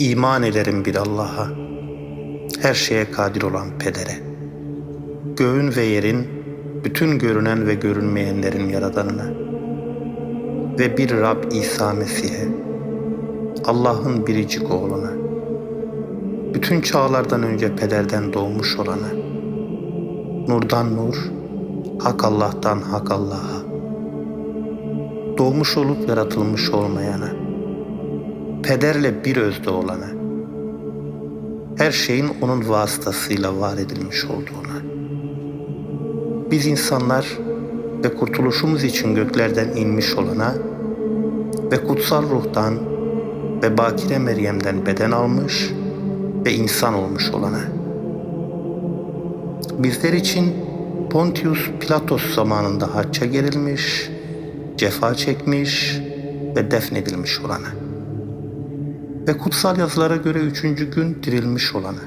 İman ederim bir Allah'a, her şeye kadir olan pedere. Göğün ve yerin, bütün görünen ve görünmeyenlerin yaradanına. Ve bir Rab İsa Mesih'e, Allah'ın biricik oğluna. Bütün çağlardan önce pederden doğmuş olana. Nurdan nur, hak Allah'tan hak Allah'a. Doğmuş olup yaratılmış olmayana pederle bir özde olana, her şeyin onun vasıtasıyla var edilmiş olduğuna. Biz insanlar ve kurtuluşumuz için göklerden inmiş olana ve kutsal ruhtan ve Bakire Meryem'den beden almış ve insan olmuş olana. Bizler için Pontius Pilatos zamanında hacca gerilmiş, cefa çekmiş ve defnedilmiş olana ve kutsal yazılara göre üçüncü gün dirilmiş olana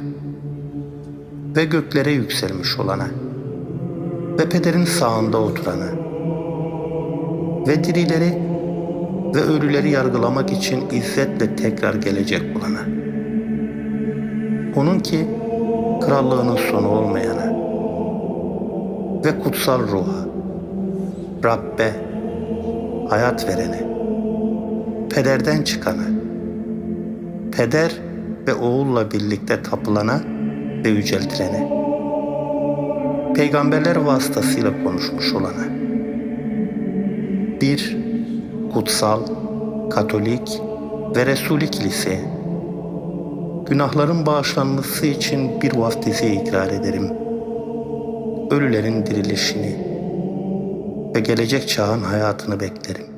ve göklere yükselmiş olana ve pederin sağında oturana ve dirileri ve ölüleri yargılamak için izzetle tekrar gelecek olana. Onun ki krallığının sonu olmayana ve kutsal ruha, Rabbe, hayat verene, pederden çıkana, peder ve oğulla birlikte tapılana ve yüceltilene, peygamberler vasıtasıyla konuşmuş olana, bir kutsal, katolik ve Resulü kiliseye, günahların bağışlanması için bir vaftize ikrar ederim. Ölülerin dirilişini ve gelecek çağın hayatını beklerim.